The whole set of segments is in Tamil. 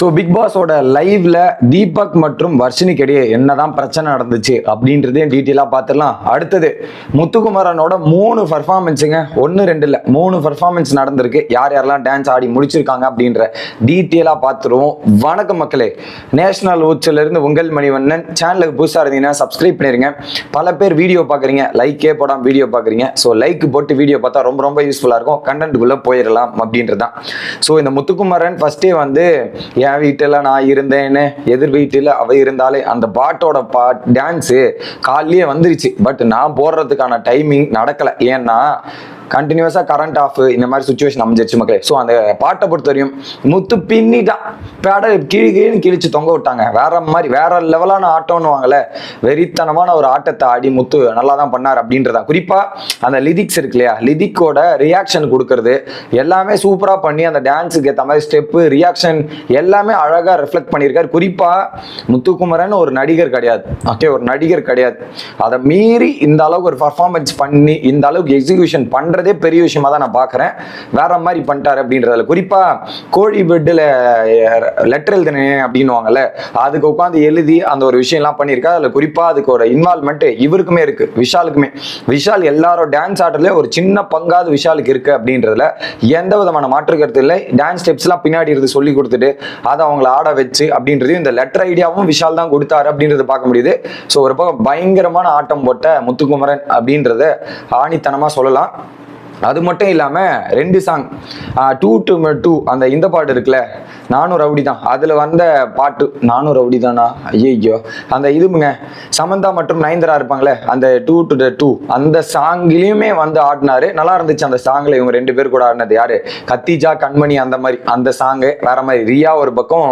ஸோ பிக் பாஸோட லைவ்ல தீபக் மற்றும் வர்ஷினிக்கு இடையே என்னதான் பிரச்சனை நடந்துச்சு அப்படின்றதையும் டீட்டெயிலாக பார்த்துடலாம் அடுத்தது முத்துக்குமரனோட மூணு பர்ஃபார்மன்ஸுங்க ஒன்று ரெண்டு இல்லை மூணு பர்ஃபார்மன்ஸ் நடந்திருக்கு. யார் யாரெல்லாம் டான்ஸ் ஆடி முடிச்சிருக்காங்க அப்படின்ற டீட்டெயிலாக பார்த்துருவோம் வணக்கம் மக்களே. நேஷனல் ஊச்சிலிருந்து உங்கள் மணிவண்ணன். சேனலுக்கு புதுசாக இருந்தீங்கன்னா சப்ஸ்கிரைப் பண்ணிருங்க. பல பேர் வீடியோ பார்க்குறீங்க லைக்கே போடாமல் வீடியோ பார்க்குறீங்க ஸோ லைக் போட்டு வீடியோ பார்த்தா ரொம்ப ரொம்ப யூஸ்ஃபுல்லாக இருக்கும். கண்டென்ட்டுக்குள்ளே போயிடலாம் அப்படின்றது தான் ஸோ இந்த முத்துக்குமரன் ஃபஸ்ட்டே வந்து என் வீட்டில் நான் இருந்தேன்னு எதிர் வீட்டில் அவ இருந்தாலே அந்த பாட்டோட பா டான்ஸு காலையே வந்துருச்சு. பட் நான் போடுறதுக்கான டைமிங் நடக்கலை. ஏன்னா கண்டினியூஸாக கரண்ட் ஆஃப் இந்த மாதிரி சுச்சுவேஷன் அமைஞ்சிருச்சு மக்களே. ஸோ அந்த பாட்டை பொறுத்த வரையும் முத்து பின்னிட்டான் பேட கிழி கிழின்னு கிழிச்சு தொங்க விட்டாங்க. வேற மாதிரி வேற லெவலான ஆட்டம்னு வாங்கல வெறித்தனமான ஒரு ஆட்டத்தை ஆடி முத்து நல்லா தான் பண்ணார் அப்படின்றதான் குறிப்பாக அந்த லிதிக்ஸ் இருக்கு இல்லையா? லிதிக்கோட ரியாக்ஷன் கொடுக்கறது எல்லாமே சூப்பராக பண்ணி அந்த டான்ஸுக்கு ஏற்ற மாதிரி ஸ்டெப்பு ரியாக்ஷன் எல்லாமே அழகாக ரிஃப்ளெக்ட் பண்ணியிருக்காரு. குறிப்பாக முத்துக்குமரன் ஒரு நடிகர் கிடையாது. ஓகே ஒரு நடிகர் கிடையாது. அதை மீறி இந்த அளவுக்கு ஒரு பர்ஃபார்மன்ஸ் பண்ணி இந்த அளவுக்கு எக்ஸிகியூஷன் பண்ணுறதே பெரிய விஷயமா தான் நான் பார்க்குறேன் வேற மாதிரி பண்ணிட்டாரு அப்படின்றதுல. குறிப்பாக கோழி பெட்டில் லெட்டர் எழுதினேன் அப்படின்னுவாங்கல்ல அதுக்கு உட்காந்து எழுதி அந்த ஒரு விஷயம்லாம் பண்ணியிருக்கா? அதில் குறிப்பாக அதுக்கு ஒரு இன்வால்மெண்ட் இவருக்குமே இருக்கு விஷாலுக்குமே. விஷால் எல்லாரும் டான்ஸ் ஆடுறதுல ஒரு சின்ன பங்காவது விஷாலுக்கு இருக்கு அப்படின்றதுல எந்த விதமான மாற்று கருத்து இல்லை. டான்ஸ் ஸ்டெப்ஸ்லாம் பின்னாடி இருந்து சொல்லி கொடுத்துட்டு அதை அவங்கள ஆட வச்சு அப்படின்றது இந்த லெட்டர் ஐடியாவும் விஷால் தான் கொடுத்தாரு அப்படின்றத பார்க்க முடியுது. ஸோ ஒரு பக்கம் பயங்கரமான ஆட்டம் போட்ட முத்துக்குமரன் அப்படின்றத ஆணித்தனமாக சொல்லலாம். அது மட்டும் இல்லாமல் ரெண்டு சாங் டூ டு டூ அந்த இந்த பாட்டு இருக்குல்ல நானும் ரவுடி தான் அதில் வந்த பாட்டு நானும் ரவுடி தானா ஐயோ அந்த இதுமுங்க சமந்தா மற்றும் நயன்தரா இருப்பாங்களே அந்த டூ டு த டூ அந்த சாங்லேயுமே வந்து ஆடினாரு. நல்லா இருந்துச்சு அந்த சாங்கில் இவங்க ரெண்டு பேர் கூட ஆடினது யாரு? கத்திஜா கண்மணி அந்த மாதிரி. அந்த சாங்கு வேற மாதிரி. ரியா ஒரு பக்கம்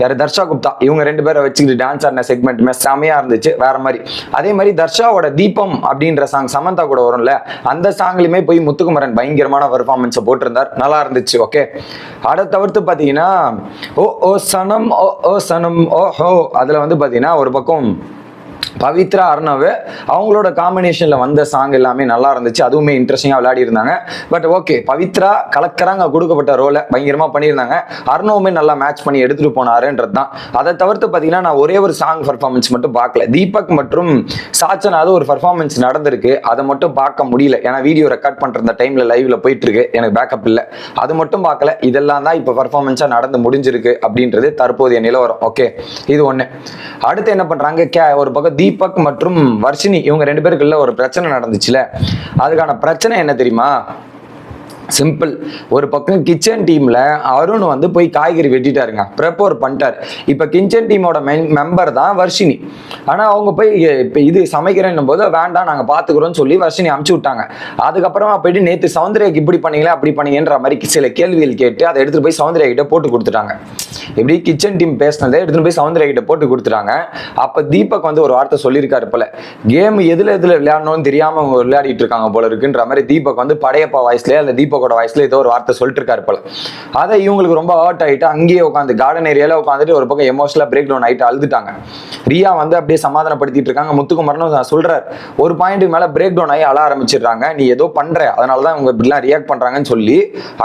யார்? தர்ஷா குப்தா. இவங்க ரெண்டு பேரை வச்சுக்கிட்டு டான்ஸ் ஆடின செக்மெண்ட்டுமே செமையா இருந்துச்சு. வேற மாதிரி. அதே மாதிரி தர்ஷாவோட தீபம் அப்படின்ற சாங் சமந்தா கூட வரும்ல அந்த சாங்லையுமே போய் முத்துக்குமரன் பயங்கரமான பெர்ஃபார்மன்ஸை போட்டிருந்தார். நல்லா இருந்துச்சு ஓகே அதை தவிர்த்து பார்த்தீங்கன்னா ஓ ஓ சனம் ஓ ஓ சனம் ஓ ஹோ அதில் வந்து பார்த்தீங்கன்னா ஒரு பக்கம் பவித்ரா அர்ணவ் அவங்களோட காம்பினேஷனில் வந்த சாங் எல்லாமே நல்லா இருந்துச்சு. அதுவுமே இன்ட்ரெஸ்டிங்காக விளையாடி இருந்தாங்க. பட் ஓகே பவித்ரா கலக்கராங்க கொடுக்கப்பட்ட ரோலை பயங்கரமாக பண்ணியிருந்தாங்க. அர்ணவுமே நல்லா மேட்ச் பண்ணி எடுத்துகிட்டு போனாருன்றது தான். அதை தவிர்த்து பார்த்தீங்கன்னா நான் ஒரே ஒரு சாங் பர்ஃபார்மன்ஸ் மட்டும் பார்க்கல. தீபக் மற்றும் சாச்சனாவது ஒரு பர்ஃபார்மன்ஸ் நடந்திருக்கு. அதை மட்டும் பார்க்க முடியல. ஏன்னா வீடியோ ரெக்கார்ட் பண்ணுற டைமில் லைவ்ல போயிட்டு இருக்கு எனக்கு பேக்கப் இல்லை. அது மட்டும் பார்க்கல. இதெல்லாம் தான் இப்போ பர்ஃபார்மன்ஸாக நடந்து முடிஞ்சிருக்கு அப்படின்றது தற்போதைய நிலவரம். ஓகே இது ஒன்று அடுத்து என்ன பண்ணுறாங்க கே ஒரு பக்கம் தீபக் மற்றும் வர்ஷினி இவங்க ரெண்டு பேருக்குள்ள ஒரு பிரச்சனை நடந்துச்சுல. அதுக்கான பிரச்சனை என்ன தெரியுமா? சிம்பிள் ஒரு பக்கம் கிச்சன் டீம்ல அருண் வந்து போய் காய்கறி வெட்டிட்டாருங்க. ப்ரெப்போர் பண்ணிட்டார். இப்போ கிச்சன் டீமோட மெம்பர் தான் வர்ஷினி. ஆனால் அவங்க போய் இப்போ இது சமைக்கிறேன்னும் போது வேண்டாம் நாங்கள் பார்த்துக்குறோம்னு சொல்லி வர்ஷினி அமுச்சு விட்டாங்க. அதுக்கப்புறமா போயிட்டு நேற்று சௌந்தர்யாக்கு இப்படி பண்ணீங்களா அப்படி பண்ணீங்கன்ற மாதிரி சில கேள்விகள் கேட்டு அதை எடுத்துகிட்டு போய் சௌந்தர்யா கிட்ட போட்டு கொடுத்துட்டாங்க. எப்படி கிச்சன் டீம் பேசினதை எடுத்துகிட்டு போய் சௌந்தர்யா கிட்ட போட்டு கொடுத்துட்டாங்க. அப்போ தீபக் வந்து ஒரு வார்த்தை சொல்லியிருக்காரு போல கேம் எதில் எதில் விளையாடணும்னு தெரியாமல் அவங்க விளையாடிட்டு இருக்காங்க போல இருக்குன்ற மாதிரி தீபக் வந்து படையப்பா அந்த தீபகம் தீபக்கோட வாய்ஸ்ல ஏதோ ஒரு வார்த்தை சொல்லிட்டு இருக்காரு போல. அதை இவங்களுக்கு ரொம்ப ஹர்ட் ஆயிட்டு அங்கேயே உட்காந்து கார்டன் ஏரியால உட்காந்துட்டு ஒரு பக்கம் எமோஷனலா பிரேக் டவுன் ஆயிட்டு அழுதுட்டாங்க. ரியா வந்து அப்படியே சமாதானப்படுத்திட்டு இருக்காங்க. முத்துக்குமரனும் சொல்றாரு ஒரு பாயிண்ட் மேல பிரேக் டவுன் ஆகி அழ ஆரம்பிச்சிடுறாங்க. நீ ஏதோ பண்ற அதனாலதான் இவங்க இப்படிலாம் ரியாக்ட் பண்றாங்கன்னு சொல்லி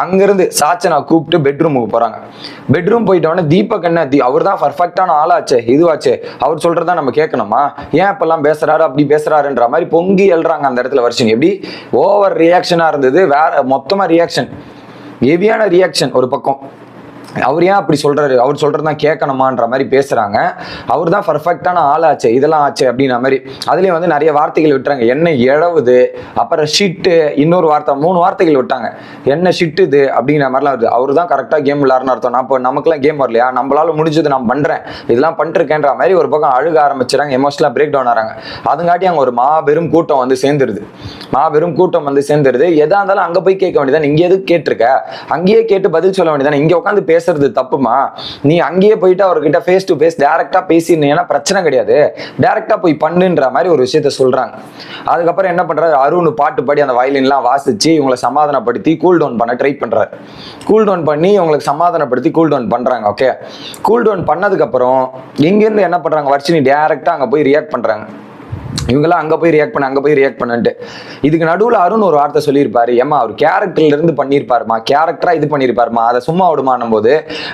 அங்கிருந்து சாச்சனா கூப்பிட்டு பெட்ரூமுக்கு போறாங்க. பெட்ரூம் போயிட்டோன்னே தீபக் என்ன தி அவர் தான் பர்ஃபெக்டான ஆளாச்சே இதுவாச்சே அவர் சொல்றதா நம்ம கேட்கணுமா? ஏன் இப்பெல்லாம் பேசுறாரு அப்படி பேசுறாருன்ற மாதிரி பொங்கி எழுறாங்க அந்த இடத்துல வருஷம் எப்படி? ஓவர் ரியாக்ஷனா இருந்தது வேற மொத்தமா ரியாக்ஷன் ஹெவியான ரியாக்ஷன் ஒரு பக்கம். அவர் ஏன் அப்படி சொல்றாரு? அவர் சொல்றது தான் கேட்கணுமான்ற மாதிரி பேசுறாங்க. அவர் தான் பர்ஃபெக்டான ஆச்சு இதெல்லாம் ஆச்சு அப்படின்ற மாதிரி. அதுலயும் வந்து நிறைய வார்த்தைகள் விட்டுறாங்க. என்ன இழவுது அப்புறம் ஷிட்டு இன்னொரு வார்த்தை மூணு வார்த்தைகள் விட்டாங்க. என்ன ஷிட்டுது அப்படிங்கிற மாதிரிலாம் வருது. அவர் தான் கரெக்டாக கேம் விளாட்னு அர்த்தம். நான் இப்போ நமக்குலாம் கேம் வரலையா? நம்மளால முடிஞ்சது நான் பண்றேன். இதெல்லாம் பண்ணிருக்கேன்ற மாதிரி ஒரு பக்கம் அழுக ஆரம்பிச்சுறாங்க. எமோஷனலாக பிரேக் டவுன் ஆறாங்க அதுங்காட்டி அங்கே ஒரு மாபெரும் கூட்டம் வந்து சேர்ந்துருது. மாபெரும் கூட்டம் வந்து சேர்ந்துருது. எதா இருந்தாலும் அங்கே போய் கேட்க வேண்டியதான் இங்கே எதுக்கு கேட்டிருக்க? அங்கேயே கேட்டு பதில் சொல்ல வேண்டியதானே இங்கே உட்காந்து பேசுறது தப்புமா? நீ அங்கேயே போயிட்டு அவர்கிட்ட ஃபேஸ் டு ஃபேஸ் டேரக்டா பேசியிருந்தீங்கன்னா பிரச்சனை கிடையாது. டேரக்டா போய் பண்ணுன்ற மாதிரி ஒரு விஷயத்த சொல்றாங்க. அதுக்கப்புறம் என்ன பண்றாரு? அருண் பாட்டு பாடி அந்த வயலின்லாம் வாசிச்சு இவங்களை சமாதானப்படுத்தி கூல் டவுன் பண்ண ட்ரை பண்றாரு. கூல் டவுன் பண்ணி இவங்களுக்கு சமாதானப்படுத்தி கூல் டவுன் பண்றாங்க ஓகே கூல் டவுன் பண்ணதுக்கு அப்புறம் இங்கிருந்து என்ன பண்றாங்க? வர்ஷினி டேரக்டா அங்க போய் ரியாக்ட் பண்றாங்க. இவங்கெல்லாம் அங்கே போய் ரியாக்ட் பண்ண அங்கே போய் ரியாக்ட் பண்ணன்ட்டு. இதுக்கு நடுவில் அருண் ஒரு வார்த்தை சொல்லியிருப்பாரு. ஏமா அவர் கேரக்டர்லேருந்து பண்ணியிருப்பாருமா? கேரக்டராக இது பண்ணியிருப்பாருமா? அதை சும்மா விடுமானும் போது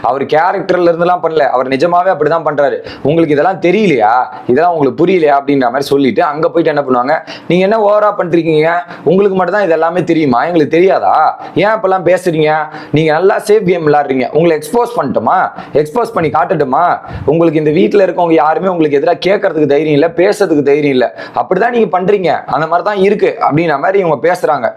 அவர் கேரக்டர்லேருந்துலாம் பண்ணல. அவர் நிஜமாவே அப்படிதான் பண்ணுறாரு உங்களுக்கு இதெல்லாம் தெரியலையா? இதெல்லாம் உங்களுக்கு புரியலையா? அப்படின்ற மாதிரி சொல்லிட்டு அங்கே போயிட்டு என்ன பண்ணுவாங்க? நீங்கள் என்ன ஓவரா பண்ணிருக்கீங்க? உங்களுக்கு மட்டும் தான் இது எல்லாமே தெரியுமா? எங்களுக்கு தெரியாதா? ஏன் இப்பெல்லாம் பேசுறீங்க? நீங்கள் நல்லா சேஃப் கேம் விளாட்றீங்க உங்களை எக்ஸ்போஸ் பண்ணட்டுமா? எக்ஸ்போஸ் பண்ணி காட்டட்டுமா? உங்களுக்கு இந்த வீட்டில் இருக்கவங்க யாருமே உங்களுக்கு எதிராக கேட்கறதுக்கு தைரியம் இல்லை பேசுறதுக்கு தைரியம் இல்லை. அப்படிதான் நீங்க பண்றீங்க. அந்த மாதிரி தான் இருக்கு அப்படின்ற மாதிரி இவங்க பேசுறாங்க.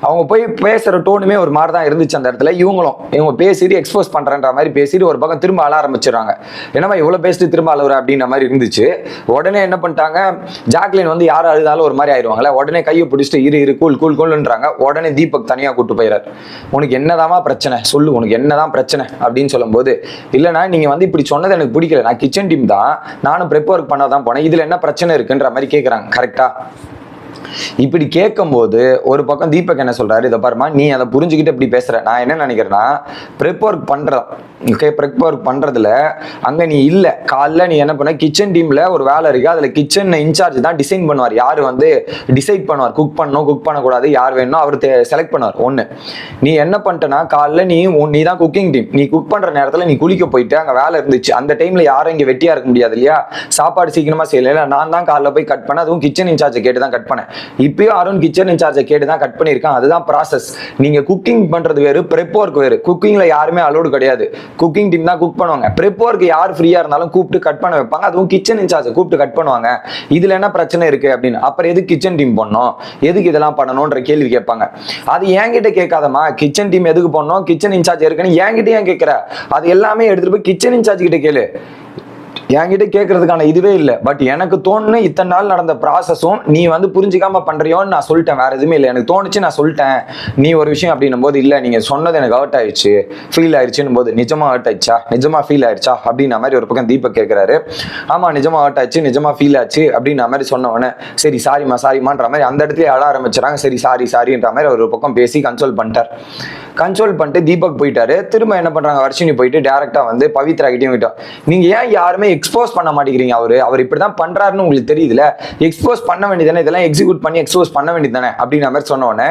அவங்க போய் பேசுற டோனுமே ஒரு மாதிரி தான் இருந்துச்சு அந்த இடத்துல. இவங்களும் இவங்க பேசிட்டு எக்ஸ்போஸ் பண்றன்ற மாதிரி பேசிட்டு ஒரு பக்கம் திரும்ப அழ ஆரம்பிச்சிடறாங்க. என்னம்மா இவ்வளவு பேசிட்டு திரும்ப அழுவுற அப்படின்ற மாதிரி இருந்துச்சு. உடனே என்ன பண்ணிட்டாங்க ஜாக்லின் வந்து யார் அழுதாலும் ஒரு மாதிரி ஆயிடுவாங்களே உடனே கையை பிடிச்சிட்டு இரு இரு கூல் கூல் கூல்ன்றாங்க உடனே தீபக் தனியா கூட்டு போயிறாரு. உனக்கு என்னதாம்மா பிரச்சனை? சொல்லு உனக்கு என்னதான் பிரச்சனை? அப்படின்னு சொல்லும்போது இல்லைனா நீங்க வந்து இப்படி சொன்னது எனக்கு பிடிக்கல. நான் கிச்சன் டீம் தான். நானும் ப்ரெப் ஒர்க் பண்ணாதான் போனேன். இதுல என்ன பிரச்சனை இருக்குன்ற மாதிரி கேட்குறாங்க கரெக்டா இப்படி கேட்கும்போது ஒரு பக்கம் தீபக் என்ன சொல்றாரு இதை பாருமா நீ அதை புரிஞ்சுக்கிட்டு இப்படி பேசுற. நான் என்ன நினைக்கிறேன்னா ப்ரெப் ஒர்க் பண்ற ஓகே ப்ரெப் ஒர்க் பண்றதுல அங்க நீ இல்ல. காலைல நீ என்ன பண்ண கிச்சன் டீம்ல ஒரு வேலை இருக்கு. அதுல கிச்சன் இன்சார்ஜ் தான் டிசைன் பண்ணுவார். யார் வந்து டிசைட் பண்ணுவார்? குக் பண்ணணும் குக் பண்ணக்கூடாது. யார் வேணும் அவர் செலக்ட் பண்ணுவார். ஒண்ணு. நீ என்ன பண்ணிட்டனா காலைல நீ நீ தான் குக்கிங் டீம் நீ குக் பண்ற நேரத்துல நீ குளிக்க போயிட்டு அங்க வேலை இருந்துச்சு. அந்த டைம்ல யாரும் இங்க வெட்டியா இருக்க முடியாது இல்லையா? சாப்பாடு சீக்கிரமா செய்யல. நான் தான் காலைல போய் கட் பண்ண அதுவும் கிச்சன் இன்சார்ஜை கேட்டு தான் கட் பண்ணேன். இப்பயும் அருண் கிச்சன் இன்சார்ஜை கேட்டு தான் கட் பண்ணியிருக்கான். அதுதான் ப்ராசஸ் நீங்க குக்கிங் பண்றது வேறு ப்ரெப் ஒர்க் வேறு. குக்கிங்ல யாருமே அலோடு கிடையாது. குக்கிங் டீம் தான் குக் பண்ணுவாங்க. ப்ரெப் ஒர்க் யார் ஃப்ரீயா இருந்தாலும் கூப்பிட்டு கட் பண்ண வைப்பாங்க. அதுவும் கிச்சன் இன்சார்ஜை கூப்பிட்டு கட் பண்ணுவாங்க. இதுல என்ன பிரச்சனை இருக்கு அப்படின்னு. அப்புறம் எதுக்கு கிச்சன் டீம் பண்ணோம் எதுக்கு இதெல்லாம் பண்ணணும்ன்ற கேள்வி கேட்பாங்க. அது என்கிட்ட கேட்காதம்மா. கிச்சன் டீம் எதுக்கு பண்ணணும் கிச்சன் இன்சார்ஜ் இருக்குன்னு என்கிட்ட ஏன் கேட்கிற. அது எல்லாமே எடுத்துட்டு போய் கிச்சன் இன்சார்ஜ் கிட்ட கேளு. என்கிட்ட கேட்கறதுக்கான இதுவே இல்லை. பட் எனக்கு தோணுன்னு இத்தனை நாள் நடந்த ப்ராசஸும் நீ வந்து புரிஞ்சுக்காம பண்றியோன்னு நான் சொல்லிட்டேன். வேற எதுவுமே இல்லை. எனக்கு தோணுச்சு நான் சொல்லிட்டேன். நீ ஒரு விஷயம் அப்படின்னும் போது இல்லை நீங்க சொன்னது எனக்கு ஹர்ட் ஆயிடுச்சு. ஃபீல் ஆயிடுச்சுன்னு போது நிஜமா ஹர்ட் ஆயிடுச்சா? நிஜமா ஃபீல் ஆயிடுச்சா அப்படின்ற மாதிரி ஒரு பக்கம் தீபக் கேட்கிறாரு ஆமா நிஜமா ஹர்ட் ஆச்சு நிஜமா ஃபீல் ஆச்சு அப்படின்ற மாதிரி சொன்ன சரி சாரிம்மா சாரிமான்ற மாதிரி அந்த இடத்துல அழ ஆரம்பிச்சிடறாங்க சரி சாரி சாரின்ற மாதிரி ஒரு பக்கம் பேசி கன்சோல் பண்ணிட்டார். கன்சோல் பண்ணிட்டு தீபக் போயிட்டாரு. திரும்ப என்ன பண்றாங்க? வர்ஷினி போயிட்டு டேரக்டா வந்து பவித்ரா கிட்டயும் விட்டோம் நீங்க ஏன் யாருமே எக்ஸ்போஸ் பண்ண மாட்டேங்கிறீங்க அவரு. அவர் இப்படி தான் பண்ணுறாருன்னு உங்களுக்கு தெரியுதுல. எக்ஸ்போஸ் பண்ண வேண்டியதானே இதெல்லாம் எக்ஸிக்யூட் பண்ணி எக்ஸ்போஸ் பண்ண வேண்டியதானே அப்படின்ற மாதிரி சொன்னோன்னே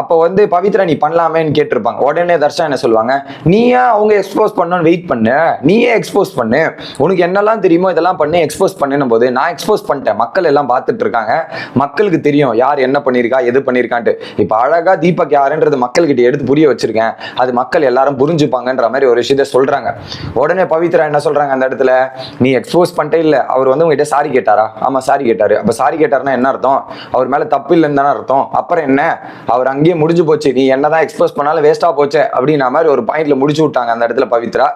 அப்போ வந்து பவித்ரா நீ பண்ணலாமேன்னு கேட்டிருப்பாங்க. உடனே தர்ஷா என்ன சொல்லுவாங்க? நீயே அவங்க எக்ஸ்போஸ் பண்ணணும்னு வெயிட் பண்ணு. நீயே எக்ஸ்போஸ் பண்ணு. உனக்கு என்னெல்லாம் தெரியுமோ இதெல்லாம் பண்ணி. எக்ஸ்போஸ் பண்ணும் போது நான் எக்ஸ்போஸ் பண்ணிட்டேன். மக்கள் எல்லாம் பார்த்துட்டு இருக்காங்க. மக்களுக்கு தெரியும். யார் என்ன பண்ணியிருக்கா? எது பண்ணியிருக்கான்ட்டு. இப்போ அழகா தீபக் யாருன்றது மக்கள்கிட்ட எடுத்து புரிய வச்சிருக்கேன். அது மக்கள் எல்லாரும் புரிஞ்சுப்பாங்கன்ற மாதிரி ஒரு விஷயத்த சொல்றாங்க. உடனே பவித்ரா என்ன சொல்றாங்க அந்த இடத்துல? நீ எக்ஸ்போஸ் பண்ணிட்டே இல்லை. அவர் வந்து உங்ககிட்ட சாரி கேட்டாரா? ஆமாம் சாரி கேட்டாரு. அப்போ சாரி கேட்டாருன்னா என்ன அர்த்தம்? அவர் மேலே தப்பு இல்லைன்னு தானே அர்த்தம். அப்புறம் என்ன? அவர் அங்கேயே முடிஞ்சு போச்சு. நீ என்ன தான் எக்ஸ்போஸ் பண்ணாலும் வேஸ்ட்டாக போச்சு அப்படின்னா மாதிரி ஒரு பாயிண்ட்ல முடிச்சு விட்டாங்க அந்த இடத்துல பவித்ரா.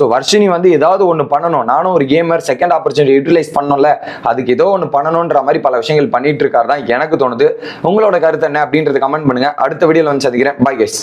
ஸோ வர்ஷினி வந்து ஏதாவது ஒன்று பண்ணணும். நானும் ஒரு கேமர் செகண்ட் ஆப்பர்ச்சுனிட்டி யூட்டிலைஸ் பண்ணணும்ல. அதுக்கு ஏதோ ஒன்று பண்ணணுன்ற மாதிரி பல விஷயங்கள் பண்ணிட்டு இருக்காரு தான் எனக்கு தோணுது. உங்களோட கருத்து என்ன அப்படின்றது கமெண்ட் பண்ணுங்க. அடுத்த வீடியோவில் வந்து சந்திக்கிறேன். Bye guys